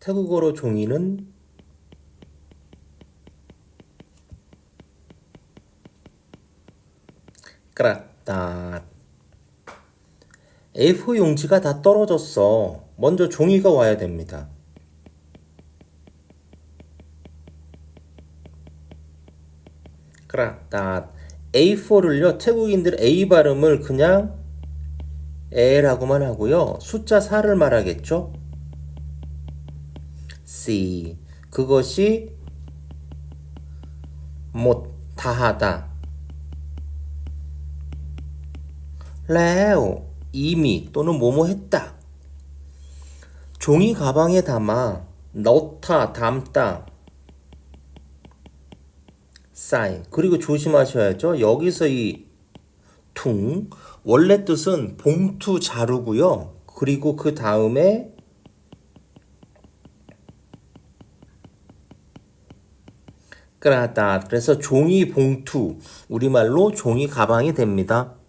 태국어로 종이는 그렇다. A4 용지가 다 떨어졌어. 먼저 종이가 와야 됩니다. 그렇다. A4를요, 태국인들 A 발음을 그냥 에라고만 하고요. 숫자 4를 말하겠죠? C. 그것이 못 다하다. 레오 이미 또는 뭐뭐 했다. 종이 가방에 담아 넣다 담다 싸이 그리고 조심하셔야죠. 여기서 이 퉁 원래 뜻은 봉투 자루고요. 그리고 그 다음에 그래서 종이 봉투 우리말로 종이 가방이 됩니다.